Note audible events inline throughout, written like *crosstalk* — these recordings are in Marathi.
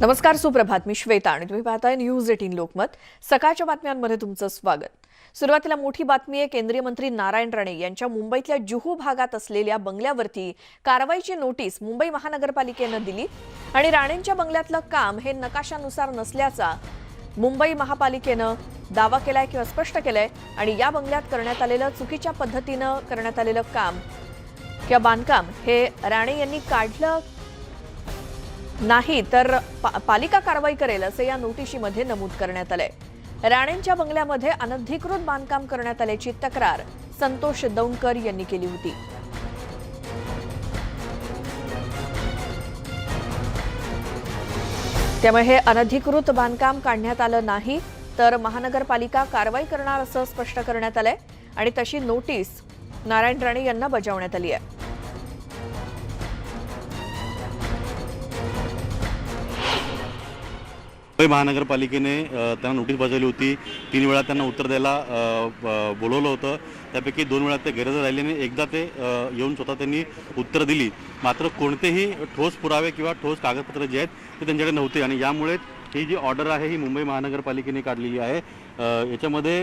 नमस्कार सुप्रभात. मी श्वेता आणि तुम्ही पाहताय न्यूज एटीन लोकमत. सकाळच्या बातम्यांमध्ये तुमचं स्वागत. सुरुवातीला मोठी बातमी आहे केंद्रीय मंत्री नारायण राणे यांच्या मुंबईतल्या जुहू भागात असलेल्या बंगल्यावरती कारवाईची नोटीस मुंबई महानगरपालिकेनं दिली आणि राणेंच्या बंगल्यातलं काम हे नकाशानुसार नसल्याचा मुंबई महापालिकेनं दावा केलाय किंवा स्पष्ट केलाय आणि या बंगल्यात करण्यात आलेलं चुकीच्या पद्धतीनं करण्यात आलेलं काम किंवा बांधकाम हे राणे यांनी काढलं नाही तर पा- पालिका कारवाई करेल असं या नोटिशीमध्ये नमूद करण्यात आलंय. राणेंच्या बंगल्यामध्ये अनधिकृत बांधकाम करण्यात आल्याची तक्रार संतोष दौंडकर यांनी केली होती. त्यामुळे हे अनधिकृत बांधकाम काढण्यात आलं नाही तर महानगरपालिका कारवाई करणार असं स्पष्ट करण्यात आलंय आणि तशी नोटीस नारायण राणे यांना बजावण्यात आली आहे. मुंबई महानगरपालिकेने त्यांना नोटीस बजावली होती. तीन वेळा त्यांना उत्तर द्यायला बोलवलं होतं. त्यापैकी दोन वेळा ते गैरहजर राहिले आणि एकदा ते येऊन स्वतः त्यांनी उत्तर दिली. मात्र कोणतेही ठोस पुरावे किंवा ठोस कागदपत्र जे आहेत ते त्यांच्याकडे नव्हते. आणि यामुळे ही जी ऑर्डर आहे ही मुंबई महानगरपालिकेने काढलेली आहे. याच्यामध्ये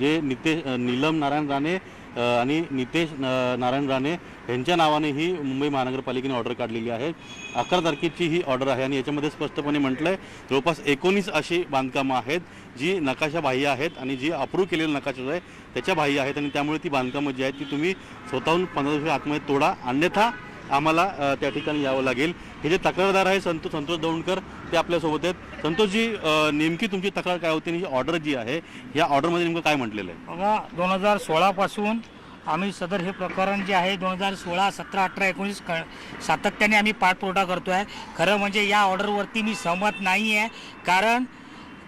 जे नितेश नीलम नारायण राणे आणि नितेश नारायण राणे यांच्या नावाने ही मुंबई महानगरपालिकेने ऑर्डर काढलेली आहे. अकरा तारखेची ही ऑर्डर आहे आणि याच्यामध्ये स्पष्टपणे म्हटलं आहे जवळपास एकोणीस अशी बांधकामं आहेत जी नकाशा बाह्य आहेत आणि जी अप्रूव्ह केलेलं नकाशा आहे त्याच्या बाह्य आहेत आणि त्यामुळे ती बांधकामं जी आहेत ती तुम्ही स्वतःहून पंधरा दिवस आतमध्ये तोडा. अन्यथा आम्हाला त्या ठिकाणी यावं लागेल. हे जे तक्रारदार आहे संतोष संतोष दौंडकर ते आपल्यासोबत आहेत. संतोषजी नेमकी तुमची तक्रार काय होती आणि ही ऑर्डर जी आहे या ऑर्डरमध्ये नेमकं काय म्हटलेलं आहे? बघा दोन हजार सोळापासून आम्ही सदर हे प्रकरण जे आहे दोन हजार सोळा सतरा अठरा एकोणीस क सातत्याने आम्ही पाठपुरवठा करतो आहे खरं म्हणजे या ऑर्डरवरती मी सहमत नाही आहे कारण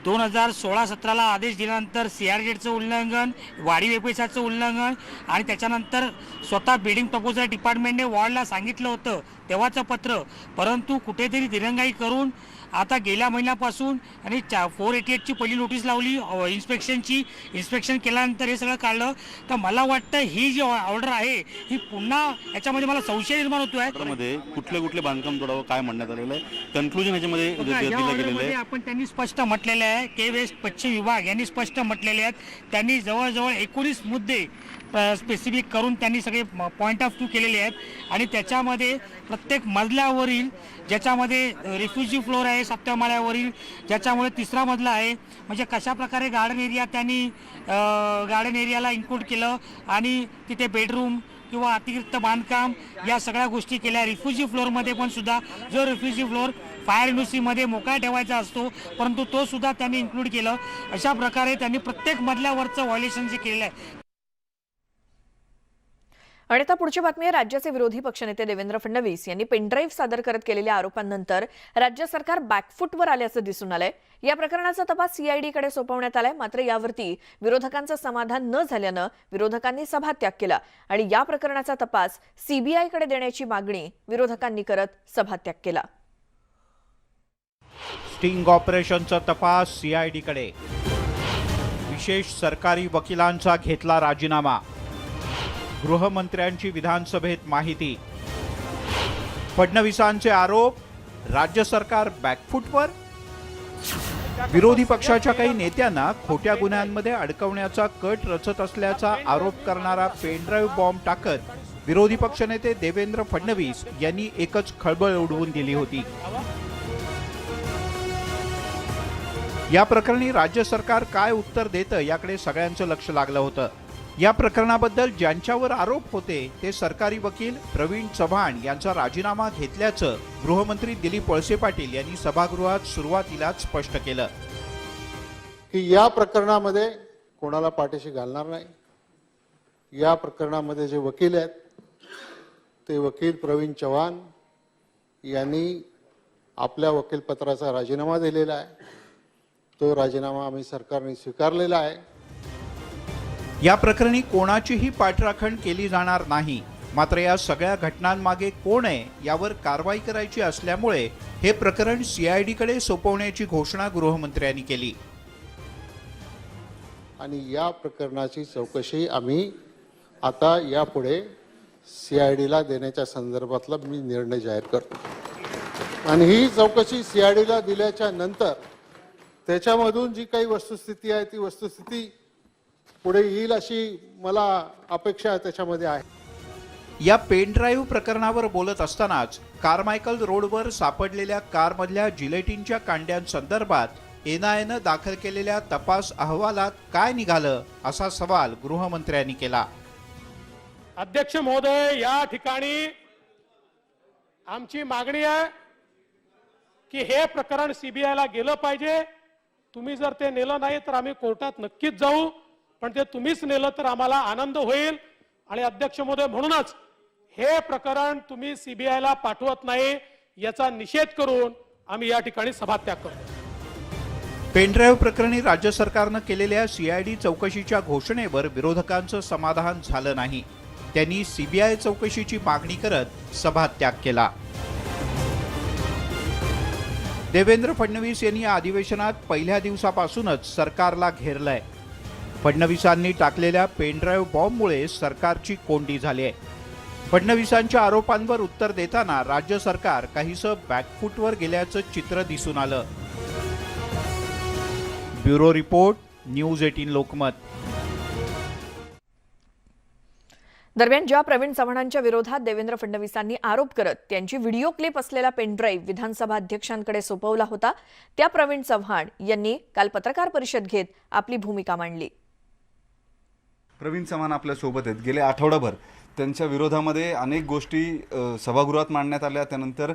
दोन हजार सोळा सतराला आदेश दिल्यानंतर सी आर जेडचं उल्लंघन वाढीव वेपेसाचं उल्लंघन आणि त्याच्यानंतर स्वतः बिल्डिंग प्रपोजल डिपार्टमेंटने वॉर्डला सांगितलं होतं तेव्हाचं पत्र. परंतु कुठेतरी दिरंगाई करून आता गेल्या महिन्यापासून आणि चा फोर एटी एटची पहिली नोटीस लावली इन्स्पेक्शनची इन्स्पेक्शन केल्यानंतर हे सगळं काढलं. तर मला वाटतं ही जी ऑर्डर आहे ही पुन्हा याच्यामध्ये मला संशय निर्माण होतो आहे कुठले कुठले बांधकाम तोडावं काय म्हणण्यात आलेलं आहे? कन्क्लुजन याच्यामध्ये आपण त्यांनी स्पष्ट म्हटलेलं आहे. के वेस्ट पश्चिम विभाग यांनी स्पष्ट म्हटलेले आहेत. त्यांनी जवळजवळ एकोणीस मुद्दे स्पेसिफिक करून त्यांनी सगळे पॉईंट ऑफ व्ह्यू केलेले आहेत. आणि त्याच्यामध्ये प्रत्येक मजल्यावरील ज्याच्यामध्ये रिफ्युजी फ्लोअर आहे सातव्या ज्याच्यामुळे तिसरा मजला आहे. म्हणजे कशा प्रकारे गार्डन एरिया त्यांनी गार्डन एरियाला इन्क्लूड केलं आणि तिथे बेडरूम किंवा अतिरिक्त बांधकाम या सगळ्या गोष्टी केल्या. रिफ्युजी फ्लोअरमध्ये पण सुद्धा जो रिफ्युजी फ्लोअर फायर इंडस्ट्रीमध्ये मोकळा ठेवायचा असतो परंतु तो सुद्धा त्यांनी इन्क्लूड केलं. अशा प्रकारे त्यांनी प्रत्येक मधल्यावरचं व्हायलेशन जे केलेलं आहे आणि आता पुढची बातमी आहे राज्याचे विरोधी पक्षनेते देवेंद्र फडणवीस यांनी पेनड्राईव्ह सादर करत केलेल्या आरोपांनंतर राज्य सरकार बॅकफूटवर आल्याचं दिसून आलंय. या प्रकरणाचा तपास सीआयडीकडे सोपवण्यात आलाय मात्र यावरती विरोधकांचं समाधान न झाल्यानं विरोधकांनी सभात्याग केला. आणि या प्रकरणाचा तपास सीबीआयकडे देण्याची मागणी विरोधकांनी करत सभात्याग केला. स्टिंग ऑपरेशनचा तपास सीआयडीकडे विशेष सरकारी वकिलांचा घेतला राजीनामा. गृहमंत्र्यांची विधानसभेत माहिती. फडणवीसांचे आरोप राज्य सरकार बॅकफुटवर विरोधी पक्षाच्या काही नेत्यांना खोट्या गुन्ह्यांमध्ये अडकवण्याचा कट रचत असल्याचा आरोप करणारा पेनड्राईव्ह बॉम्ब टाकत विरोधी पक्षनेते देवेंद्र फडणवीस यांनी एकच खळबळ उडवून दिली होती. या प्रकरणी राज्य सरकार काय उत्तर देतं याकडे सगळ्यांचं लक्ष लागलं होतं. या प्रकरणाबद्दल ज्यांच्यावर आरोप होते ते सरकारी वकील प्रवीण चव्हाण यांचा राजीनामा घेतल्याचं गृहमंत्री दिलीप वळसे पाटील यांनी सभागृहात सुरुवातीलाच स्पष्ट केलं. की या प्रकरणामध्ये कोणाला पाठीशी घालणार नाही. या प्रकरणामध्ये जे वकील आहेत ते वकील प्रवीण चव्हाण यांनी आपल्या वकीलपत्राचा राजीनामा दिलेला आहे. तो राजीनामा आम्ही सरकारने स्वीकारलेला आहे. या प्रकरणी कोणाचीही पाठराखण केली जाणार नाही. मात्र या सगळ्या घटनांमागे कोण आहे यावर कारवाई करायची असल्यामुळे हे प्रकरण सीआयडीकडे सोपवण्याची घोषणा गृहमंत्र्यांनी केली. आणि या प्रकरणाची चौकशी आम्ही आता यापुढे सी आय डीला देण्याच्या संदर्भातला मी निर्णय जाहीर करतो. आणि ही चौकशी सीआयडीला दिल्याच्या नंतर त्याच्यामधून जी काही वस्तुस्थिती आहे ती वस्तुस्थिती पुढे येईल अशी मला अपेक्षा त्याच्यामध्ये आहे. या पेन ड्राईव्ह प्रकरणावर बोलत असतानाच कारमायकल रोडवर सापडलेल्या कारमधल्या जिलेटिनच्या कांड्यांसंदर्भात एनआयनं दाखल केलेल्या तपास अहवालात काय निघालं असा सवाल गृहमंत्र्यांनी केला. अध्यक्ष महोदय या ठिकाणी आमची मागणी आहे की हे प्रकरण सीबीआयला गेलं पाहिजे. तुम्ही जर ते नेलं नाही तर आम्ही कोर्टात नक्कीच जाऊ. पण ते तुम्हीच नेलं तर आम्हाला आनंद होईल. आणि अध्यक्ष महोदय म्हणूनच हे प्रकरण तुम्ही सीबीआयला पाठवत नाही याचा निषेध करून आम्ही या ठिकाणी सभात्याग करतो. पेनड्राईव्ह प्रकरणी राज्य सरकारनं केलेल्या सीआयडी चौकशीच्या घोषणेवर विरोधकांचं समाधान झालं नाही. त्यांनी सीबीआय चौकशीची मागणी करत सभात्याग केला. देवेंद्र फडणवीस यांनी या अधिवेशनात पहिल्या दिवसापासूनच सरकारला घेरलंय. फडणवीसांनी टाकलेल्या पेनड्राईव्ह बॉम्बमुळे सरकारची कोंडी झाली आहे. फडणवीसांच्या आरोपांवर उत्तर देताना राज्य सरकार काहीसं बॅकफूटवर गेल्याचं चित्र दिसून आलं. Bureau report news eighteen Lokmat. दरम्यान ज्या प्रवीण चव्हाणांच्या विरोधात देवेंद्र फडणवीसांनी आरोप करत त्यांची व्हिडिओ क्लिप असलेला पेनड्राईव्ह विधानसभा अध्यक्षांकडे सोपवला होता त्या प्रवीण चव्हाण यांनी काल पत्रकार परिषद घेत आपली भूमिका मांडली. प्रवीण चव्हाण आपल्यासोबत आहेत. गेले आठवडाभर त्यांच्या विरोधामध्ये अनेक गोष्टी सभागृहात मांडण्यात आल्या. त्यानंतर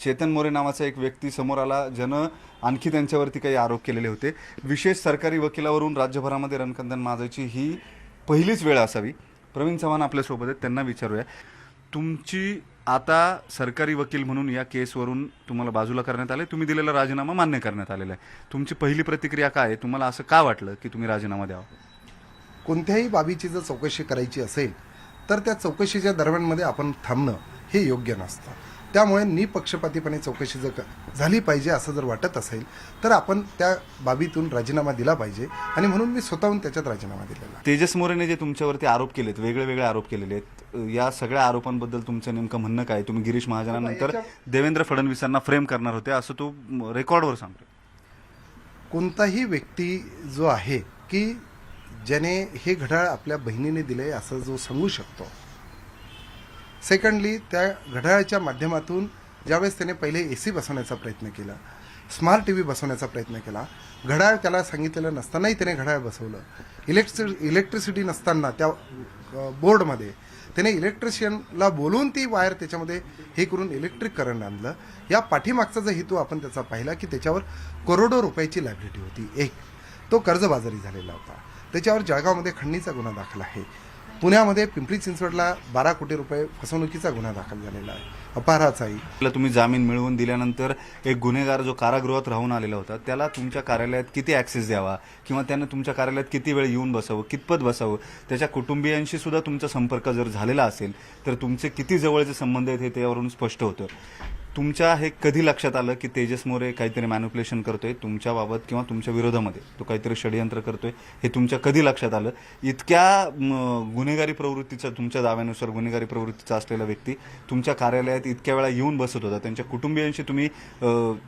चेतन मोरे नावाचा एक व्यक्ती समोर आला ज्यानं आणखी त्यांच्यावरती काही आरोप केलेले होते. विशेष सरकारी वकिलावरून राज्यभरामध्ये रणकंदन माजायची ही पहिलीच वेळ असावी. प्रवीण चव्हाण आपल्यासोबत आहेत त्यांना विचारूया. तुमची आता सरकारी वकील म्हणून या केसवरून तुम्हाला बाजूला करण्यात आले. तुम्ही दिलेला राजीनामा मान्य करण्यात आलेला आहे. तुमची पहिली प्रतिक्रिया काय आहे? तुम्हाला असं का वाटलं की तुम्ही राजीनामा द्यावा? कोणत्याही बाबीची जर चौकशी करायची असेल तर त्या चौकशीच्या दरम्यानमध्ये आपण थांबणं हे योग्य नसतं. त्यामुळे निपक्षपातीपणे चौकशी जर झाली पाहिजे असं जर वाटत असेल तर आपण त्या बाबीतून राजीनामा दिला पाहिजे आणि म्हणून मी स्वतःहून त्याच्यात राजीनामा दिलेला. तेजस मोरेने जे तुमच्यावरती आरोप केलेत वेगळे वेगळे आरोप केलेले आहेत या सगळ्या आरोपांबद्दल तुमचं नेमकं म्हणणं काय? तुम्ही गिरीश महाजनानंतर देवेंद्र फडणवीसांना फ्रेम करणार होते असं तो रेकॉर्डवर सांगतो कोणताही व्यक्ती जो आहे की ज्याने हे घड्याळ आपल्या बहिणीने दिले असं जो सांगू शकतो. सेकंडली त्या घड्याळाच्या माध्यमातून ज्यावेळेस त्याने पहिले ए सी बसवण्याचा प्रयत्न केला स्मार्ट टी व्ही बसवण्याचा प्रयत्न केला घड्याळ त्याला सांगितलेलं नसतानाही त्याने घड्याळ बसवलं. इलेक्ट्रि इलेक्ट्रिसिटी नसताना त्या बोर्डमध्ये त्याने इलेक्ट्रिशियनला बोलून ती वायर त्याच्यामध्ये हे करून इलेक्ट्रिक करंट आणलं. या पाठीमागचा जो हेतू आपण त्याचा पाहिला की त्याच्यावर करोडो रुपयाची लायबिलिटी होती. एक तो कर्जबाजारी झालेला होता. त्याच्यावर जळगावमध्ये खंडणीचा गुन्हा दाखल आहे. पुण्यामध्ये पिंपरी चिंचवडला बारा कोटी रुपये फसवणुकीचा गुन्हा दाखल झालेला आहे. अपहाराचाही तुम्ही जामीन मिळवून दिल्यानंतर एक गुन्हेगार जो कारागृहात राहून आलेला होता त्याला तुमच्या कार्यालयात किती ॲक्सेस द्यावा? किंवा त्यानं तुमच्या कार्यालयात किती वेळ येऊन बसावं कितपत बसावं? त्याच्या कुटुंबियांशी सुद्धा तुमचा संपर्क जर झालेला असेल तर तुमचे किती जवळचे संबंध आहेत हे त्यावरून स्पष्ट होतं. तुमच्या हे कधी लक्षात आलं की तेजस मोरे काहीतरी मॅन्युप्युलेशन करतोय? तुमच्या बाबत किंवा तुमच्या विरोधामध्ये? तो काहीतरी षडयंत्र करतोय? हे तुमच्या कधी लक्षात आलं? इतक्या गुन्हेगारी प्रवृत्तीचा तुमच्या दाव्यानुसार गुन्हेगारी प्रवृत्तीचा असलेला व्यक्ती तुमच्या कार्यालयात इतक्या वेळा येऊन बसत होता. त्यांच्या कुटुंबियांशी तुम्ही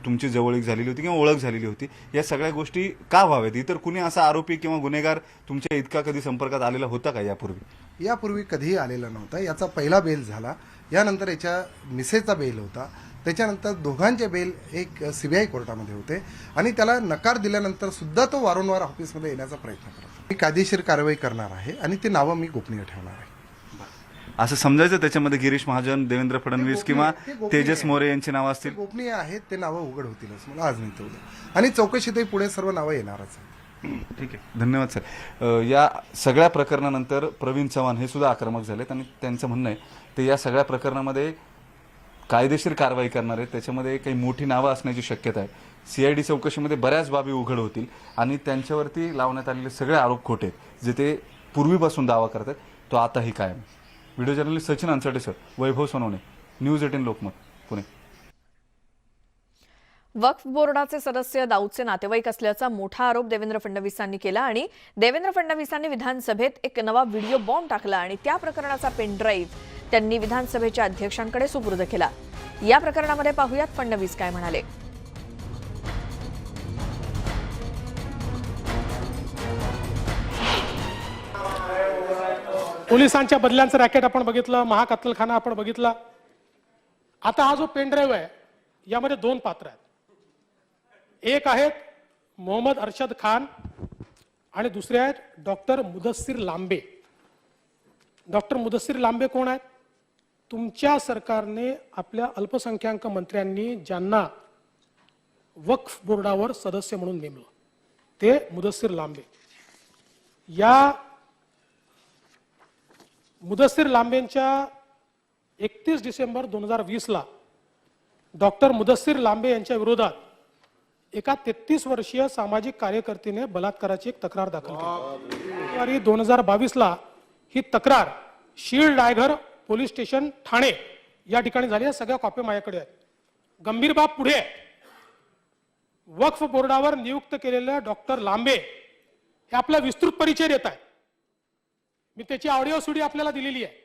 तुमची जवळीक झालेली होती किंवा ओळख झालेली होती. या सगळ्या गोष्टी का व्हाव्यात? इतर कुणी असा आरोपी किंवा गुन्हेगार तुमच्या इतका कधी संपर्कात आलेला होता का यापूर्वी? यापूर्वी कधीही आलेला नव्हता. याचा पहिला बेल झाला. यानंतर याच्या मिसेचा बेल होता. त्याच्यानंतर दोघांचे बेल एक सी बी आय कोर्टामध्ये होते. आणि त्याला नकार दिल्यानंतर सुद्धा तो वारंवार ऑफिसमध्ये येण्याचा प्रयत्न करत. मी कायदेशीर कारवाई करणार आहे आणि ते नावं मी गोपनीय ठेवणार आहे. असं समजायचं त्याच्यामध्ये गिरीश महाजन देवेंद्र फडणवीस किंवा तेजस आहे. मोरे यांची नावं असतील? गोपनीय आहेत. ते नावं उघड होतीलच. मला आज नाही तेवढं आणि चौकशीतही पुढे सर्व नावं येणारच आहेत. ठीक आहे. धन्यवाद सर. या सगळ्या प्रकरणानंतर प्रवीण चव्हाण हे सुद्धा आक्रमक झालेत आणि त्यांचं म्हणणं आहे ते या सगळ्या प्रकरणामध्ये कायदेशीर कारवाई करणार आहेत. त्याच्यामध्ये काही मोठी नावं असण्याची शक्यता आहे. सीआयडी चौकशीमध्ये बऱ्याच बाबी उघड होतील आणि त्यांच्यावरती लावण्यात आलेले सगळे आरोप खोटे आहेत. जे ते पूर्वीपासून दावा करतात. तो आताही कायम video journalist Sachin Anchate sir. Vaibhav Sonawane. News eighteen Lokmat Pune. वक्फ बोर्डाचे सदस्य दाऊदचे नातेवाईक असल्याचा मोठा आरोप देवेंद्र फडणवीसांनी केला आणि देवेंद्र फडणवीसांनी विधानसभेत एक नवा व्हिडिओ बॉम्ब टाकला आणि त्या प्रकरणाचा पेनड्राईव्ह त्यांनी विधानसभेच्या अध्यक्षांकडे सुपूर्द केला. या प्रकरणामध्ये पाहुयात फडणवीस काय म्हणाले. पोलिसांच्या बदल्यांचं रॅकेट आपण बघितलं महाकत्तलखाना आपण बघितला. आता हा जो पेनड्राईव्ह आहे यामध्ये दोन पात्र आहेत. एक आहेत मोहम्मद अरशद खान आणि दुसरे आहेत डॉक्टर मुदस्सीर लांबे. डॉक्टर मुदस्सीर लांबे कोण आहेत? तुमच्या सरकारने आपल्या अल्पसंख्याक मंत्र्यांनी ज्यांना वक्फ बोर्डावर सदस्य म्हणून नेमलं ते मुदस्सीर लांबे. या मुदस्सीर लांबेंच्या एकतीस डिसेंबर दोन हजार वीसला डॉक्टर मुदस्सीर लांबे यांच्या विरोधात एका तेहतीस वर्षीय सामाजिक कार्यकर्तीने बलात्काराची एक तक्रार दाखल केली. फेब्रुवारी दोन हजार बावीसला ही तक्रार शीळ डायघर पोलीस स्टेशन ठाणे या ठिकाणी झाली. आहे सगळ्या कॉपी माझ्याकडे आहेत. गंभीर बाब पुढे आहे. वक्फ बोर्डावर नियुक्त केलेल्या डॉक्टर लांबे हे आपला विस्तृत परिचय देत आहेत. मी त्याची ऑडिओ सुडी आपल्याला दिलेली आहे.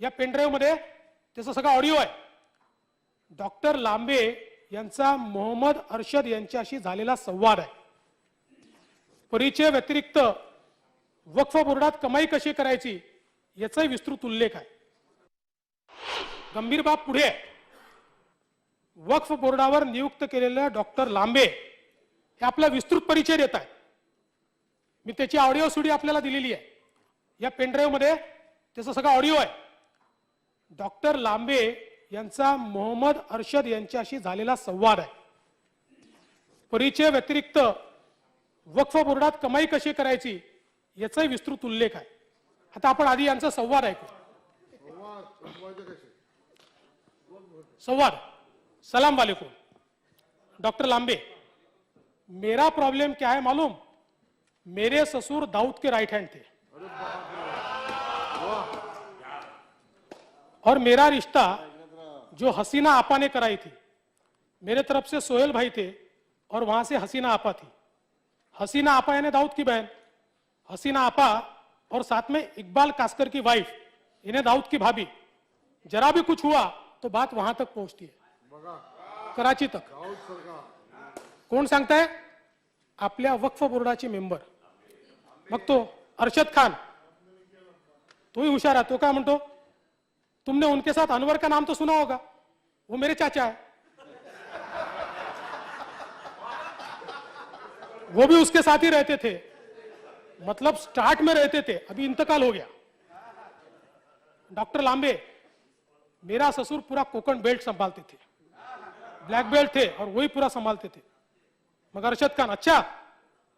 या पेनड्राईव्हमध्ये त्याचा सगळा ऑडिओ आहे. डॉक्टर लांबे यांचा मोहम्मद अरशद यांच्याशी झालेला संवाद आहे. परिचय व्यतिरिक्त वक्फ बोर्डात कमाई कशी करायची याचाही विस्तृत उल्लेख आहे. गंभीर बाब पुढे वक्फ बोर्डावर नियुक्त केलेल्या डॉक्टर लांबे हे आपला विस्तृत परिचय देत आहेत. मी त्याची ऑडिओ सुडी आपल्याला दिलेली आहे. या पेनड्राईव्हमध्ये त्याचा सगळा ऑडिओ आहे. डॉक्टर लांबे यांचा मोहम्मद अरशद यांच्याशी झालेला संवाद आहे. परिचय व्यतिरिक्त वक्फ बोर्डात कमाई कशी करायची याचाही विस्तृत उल्लेख आहे. आता आपण आधी यांचा संवाद ऐकू. संवाद. सलाम वालेकुम. डॉक्टर लांबे मेरा प्रॉब्लम क्या है मालूम? मेरे ससुर दाऊद के राइट हैंड थे. और मेरा रिश्ता जो हसीना आपा ने कराई थी। मेरे तरफ़ से सोहेल भाई थे और वहाँ से हसीना आपा थी। हसीना आपा यानी दाऊद की बहन। हसीना आपा और साथ में इकबाल कास्कर की वाइफ इन्हें दाऊद की भाभी। जरा भी कुछ हुआ तो बात वहाँ तक पहुँचती है। कराची तक। कोण सांगताय आपल्या वक्फ बोर्डाचे मेंबर। मग तो अरशद खान। तोही हुशार आहे तो काय म्हणतो? तुमने उनके साथ अनवर का नाम तो सुना होगा। वो मेरे चाचा है। वो भी उसके साथ ही रहते थे। मतलब स्टार्ट में रहते थे। अभी इंतकाल हो गया। डॉक्टर लांबे, मेरा ससुर पूरा कोकण बेल्ट संभालते थे। ब्लैक बेल्ट थे और वही पूरा संभालते थे। मगर अरशद खान अच्छा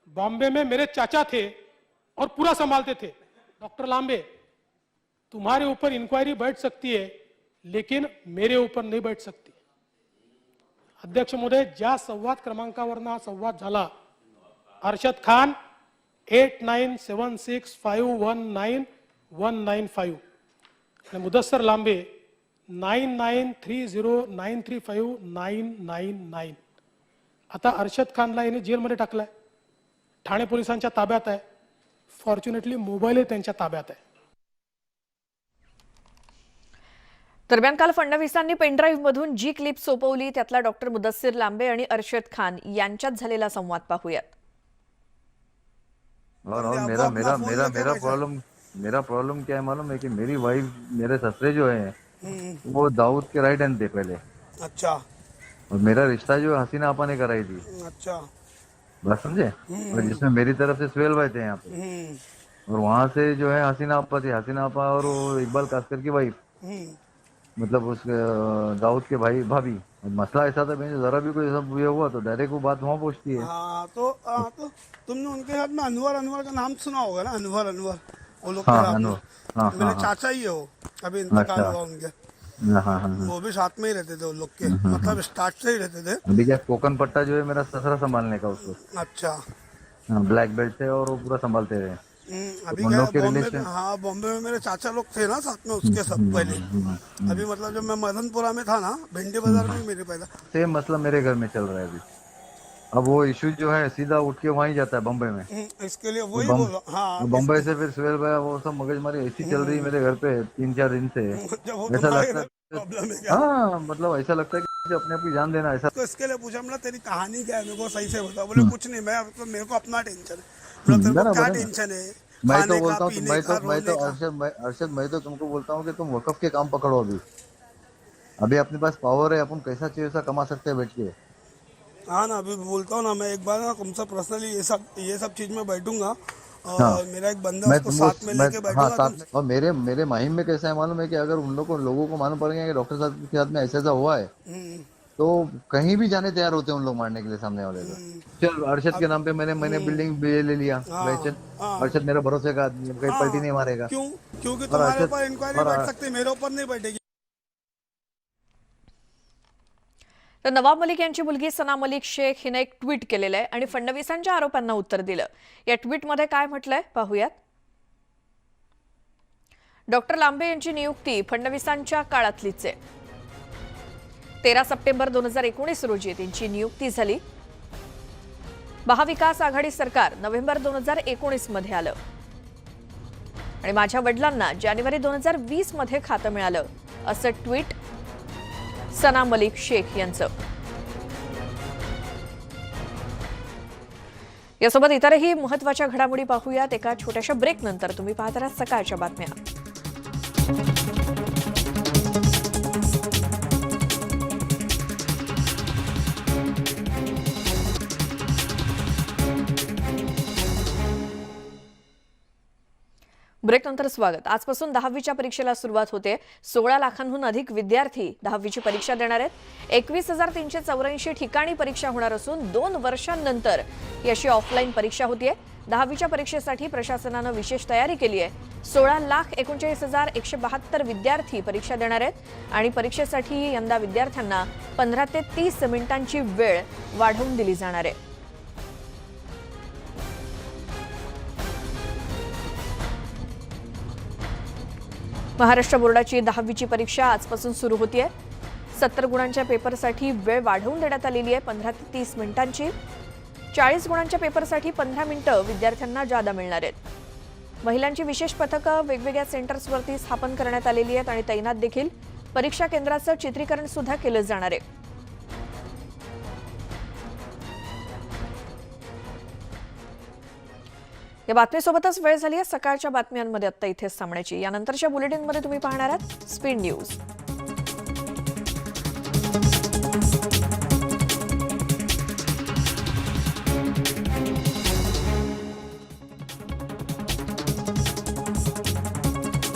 बॉम्बे में मेरे चाचा थे और पूरा संभालते थे। डॉक्टर लांबे तुम्हारे ऊपर इंक्वायरी बैठ सकती है लेकिन मेरे ऊपर नहीं बैठ सकती। अध्यक्ष महोदय ज्या संवाद क्रमांकावरनं हा संवाद झाला Arshad Khan eight nine seven six five one nine one nine five. आणि Mudassar Lambe nine nine three zero nine three five nine nine nine. आता अरशद खानला याने जेलमध्ये टाकलाय. ठाणे पोलिसांच्या ताब्यात आहे. फॉर्च्युनेटली मोबाईलही त्यांच्या ताब्यात आहे. दरम्यान काल फडणवीसांनी पेनड्राईव्ह मधून जी क्लिप सोपवली त्यातला डॉक्टर मुदस्सीर लांबे आणि अरशद खान यांच्यात झालेला संवाद पाहूयात. और और मेरा मेरा मेरा मेरा प्रॉब्लम मेरा प्रॉब्लम क्या है मालूम है कि मेरी वाइफ मेरे ससुरे जो है वो दाऊद के राइट हैंड थे पहले। अच्छा। और मेरा रिश्ता जो है हसीना आपा ने कराई थी। अच्छा। बात समझे? और जिसमें मेरी तरफ से सुहेल भाई थे यहाँ पे। और वहां से जो है हसीना आपा थी। हसीना आपा और वो इकबाल कास्कर की वाइफ मतलब उसके दाऊद के भाई भाभी मसला ऐसा था मैंने जरा भी कोई ऐसा ये हुआ तो डायरेक्ट वो बात वहाँ पहुँचती है। हाँ तो हाँ तो तुमने उनके साथ में अनवर अनवर का नाम सुना होगा ना? अनवर अनवर। वो लोग हाँ। अनवर। हाँ, मेरे हाँ, हाँ। चाचा ही है वो अभी इंतकाल अच्छा। हुआ उनके। हाँ हाँ हाँ वो भी साथ में ही रहते थे वो लोग के। मतलब स्टार्ट से ही रहते थे। अभी क्या कोकन पट्टा जो है मेरा ससरा संभालने का उसको अच्छा। हाँ, ब्लैक बेल्ट थे और वो पूरा संभालते रहे। हम्म, अभी उन क्या लोग के है, बॉम्बे में। हाँ बॉम्बे में मेरे चाचा लोग थे ना साथ में उसके सब पहले। अभी मतलब जब मैं मदनपुरा में था ना भिंडी बाज़ार में मेरे पहला सेम मसला मेरे घर में चल रहा है अभी। अब वो इशू जो है सीधा उठ के वहीं जाता है बम्बई में। हम्म, इसके लिए वही बम- बोलो। हाँ बम्बई से फिर सुहेल भाई वो सब मगजमारी ऐसी चल रही है मेरे घर पे तीन चार दिन से। *laughs* ऐसा लगता है है मतलब ऐसा लगता है कि अपने आप की जान देना ऐसा तो इसके लिए पूछा मतलब तेरी कहानी क्या है? मेरे को सही से बता। बोले कुछ नहीं मैं तो मेरे को अपना टेंशन है। क्या टेंशन है मैं तो बोलता हूँ मैं तो मैं तो रोने का। मैं तो तुमको बोलता हूँ कि तुम वकफ के काम पकड़ो अभी। अभी अपने पास पावर है अपन कैसा चाहिए वैसा कमा सकते हैं बैठ के। हाँ ना अभी बोलता हूँ ना मैं एक बार ना तुमसे पर्सनली ये सब ये सब चीज़ में बैठूँगा और हाँ। मेरा एक बंदा मैं उसको साथ में लेके हाँ साथ में। और मेरे मेरे माहिम में कैसा है मालूम है कि अगर उन लोगों को लोगों को मालूम पड़ गया कि डॉक्टर साहब के साथ में ऐसा ऐसा हुआ है हम्म, तो कहीं भी जाने तैयार होते हैं उन लोग मारने के लिए सामने वाले को चल अरशद के नाम पे मैंने मैंने बिल्डिंग भी ले लिया। हाँ, चल। अरशद मेरा भरोसे का आदमी है कहीं पलटी नहीं मारेगा। क्यों? क्योंकि तुम्हारे ऊपर इंक्वायरी बैठ सकती है मेरे ऊपर नहीं बैठेगी। तर नवाब मलिक यांची मुलगी सना मलिक शेख हिने एक ट्विट केलेलं आहे आणि फडणवीसांच्या आरोपांना उत्तर दिलं. या ट्विटमध्ये काय म्हटलंय? पाहूयात. डॉक्टर लांबे यांची नियुक्ती फडणवीसांच्या काळातलीच आहे. तेरा सप्टेंबर दोन हजार एकोणीस रोजी त्यांची नियुक्ती झाली. महाविकास आघाडी सरकार नोव्हेंबर दोन हजार एकोणीसमध्ये आलं. आणि माझ्या वडिलांना जानेवारी दोन हजार वीसमध्ये खातं मिळालं असं ट्विट सना मलिक शेख यांचं. यासोबत इतरही महत्त्वाच्या घडामोडी पाहूयात. एका छोट्याशा ब्रेक नंतर तुम्ही पाहत राहा सकाळच्या बातम्या. ब्रेकनंतर स्वागत. आजपासून दहावीच्या परीक्षेला सुरुवात होते. सोळा लाखांहून अधिक विद्यार्थी दहावीची परीक्षा देणार आहेत. एकवीस हजार तीनशे चौऱ्याऐंशी ठिकाणी परीक्षा होणार असून दोन वर्षांनंतर याची ऑफलाईन परीक्षा होतीये. दहावीच्या परीक्षेसाठी प्रशासनानं विशेष तयारी केली आहे सोळा लाख एकोणचाळीस हजार एकशे बहात्तर विद्यार्थी परीक्षा देणार आहेत. आणि परीक्षेसाठी यंदा विद्यार्थ्यांना पंधरा ते तीस मिनिटांची वेळ वाढवून दिली जाणार आहे. महाराष्ट्र बोर्डाची दहावीची परीक्षा आजपासून सुरू होतीये. सत्तर गुणांच्या पेपरसाठी वेळ वाढवून देण्यात आलेली आहे पंधरा ते तीस मिनिटांची. चाळीस गुणांच्या पेपरसाठी पंधरा मिनिटं विद्यार्थ्यांना जादा मिळणार आहेत. महिलांची विशेष पथकं वेगवेगळ्या सेंटर्सवरती स्थापन करण्यात आलेली आहेत आणि तैनात देखील परीक्षा केंद्राचं चित्रीकरण सुद्धा केलं जाणार आहे. या बातमीसोबतच वेळ झाली आहे. सकाळच्या बातम्यांमध्ये आत्ता इथेच थांबण्याची. यानंतरच्या बुलेटिनमध्ये तुम्ही पाहणार आहात स्पीड न्यूज.